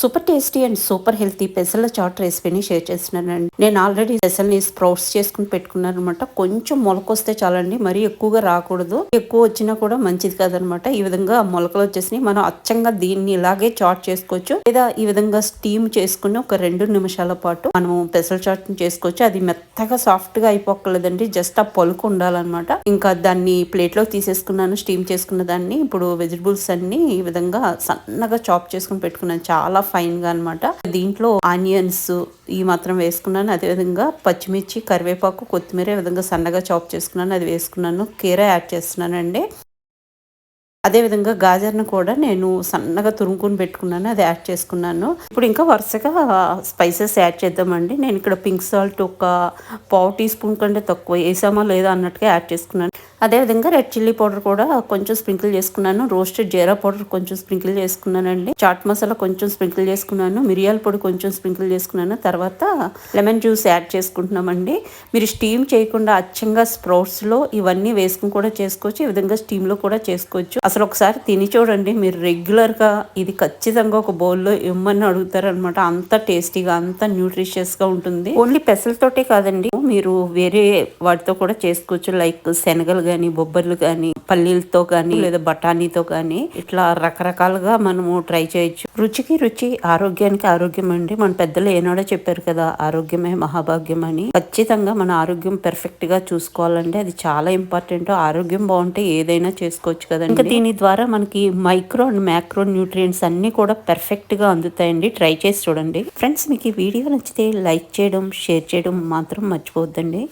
Super tasty and super healthy పెసల chaat రెసిపీని share చేస్తున్నానండి. నేను ఆల్రెడీ పెసల్ని స్ప్రౌట్స్ చేసుకుని పెట్టుకున్నాను అనమాట కొంచెం మొలకొస్తే చాలండి మరీ ఎక్కువగా రాకూడదు. ఎక్కువ వచ్చినా కూడా మంచిది కాదనమాట. ఈ విధంగా మొలకలు వచ్చేసి మనం అచ్చంగా దీన్ని ఇలాగే చాట్ చేసుకోవచ్చు. లేదా ఈ విధంగా స్టీమ్ చేసుకుని ఒక రెండు నిమిషాల పాటు మనం పెసల చాట్ చేసుకోవచ్చు. అది మెత్తగా సాఫ్ట్గా అయిపోకలేదండి జస్ట్ ఆ పలుకు ఉండాలన్నమాట ఇంకా దాన్ని ప్లేట్లో తీసేసుకున్నాను స్టీమ్ చేసుకున్న దాన్ని. ఇప్పుడు వెజిటబుల్స్ అన్ని ఈ విధంగా సన్నగా చాప్ చేసుకుని పెట్టుకున్నాను. చాలా ఫైన్గా అనమాట దీంట్లో ఆనియన్స్ ఈ మాత్రం వేసుకున్నాను. అదేవిధంగా పచ్చిమిర్చి కరివేపాకు కొత్తిమీర విధంగా సన్నగా చాప్ చేసుకున్నాను. అది వేసుకున్నాను. కీర యాడ్ చేస్తున్నానండి. అదేవిధంగా గాజర్ను కూడా నేను సన్నగా తురుముకుని పెట్టుకున్నాను అది యాడ్ చేసుకున్నాను. ఇప్పుడు ఇంకా వరుసగా స్పైసెస్ యాడ్ చేద్దామండి. నేను ఇక్కడ పింక్ సాల్ట్ ఒక పావు టీ స్పూన్ కంటే తక్కువ వేసామా లేదా అన్నట్టుగా యాడ్ చేసుకున్నాను. అదేవిధంగా రెడ్ చిల్లీ పౌడర్ కూడా కొంచెం స్ప్రింకిల్ చేసుకున్నాను. రోస్టెడ్ జీరా పౌడర్ కొంచెం స్ప్రింకిల్ చేసుకున్నానండి. చాట్ మసాలా కొంచెం స్ప్రింకిల్ చేసుకున్నాను. మిరియాల పొడి కొంచెం స్ప్రింకిల్ చేసుకున్నాను. తర్వాత లెమన్ జ్యూస్ యాడ్ చేసుకుంటున్నామండి. మీరు స్టీమ్ చేయకుండా అచ్చంగా స్ప్రౌట్స్లో ఇవన్నీ వేసుకుని కూడా చేసుకోవచ్చు. ఈ విధంగా స్టీమ్లో కూడా చేసుకోవచ్చు. అసలు ఒకసారి తిని చూడండి. మీరు రెగ్యులర్గా ఇది ఖచ్చితంగా ఒక బౌల్లో ఇమ్మని అడుగుతారనమాట అంత టేస్టీగా అంత న్యూట్రిషియస్గా ఉంటుంది. ఓన్లీ పెసలతోటే కాదండి. మీరు వేరే వాటితో కూడా చేసుకోవచ్చు. లైక్ శనగలు కానీ బొబ్బర్లు కానీ పల్లీలతో కానీ లేదా బఠానీతో కానీ ఇట్లా రకరకాలుగా మనము ట్రై చేయొచ్చు. రుచికి రుచి ఆరోగ్యానికి ఆరోగ్యం అండి. మన పెద్దలు ఏనాడో చెప్పారు కదా ఆరోగ్యమే మహాభాగ్యం అని. ఖచ్చితంగా మన ఆరోగ్యం పెర్ఫెక్ట్గా చూసుకోవాలంటే అది చాలా ఇంపార్టెంట్. ఆరోగ్యం బాగుంటే ఏదైనా చేసుకోవచ్చు కదండి. ఇంకా దీని ద్వారా మనకి మైక్రో అండ్ మ్యాక్రో న్యూట్రియంట్స్ అన్ని కూడా పెర్ఫెక్ట్గా అందుతాయండి. ట్రై చేసి చూడండి. ఫ్రెండ్స్ మీకు ఈ వీడియో నచ్చితే లైక్ చేయడం షేర్ చేయడం మాత్రం మర్చిపోవద్దండి.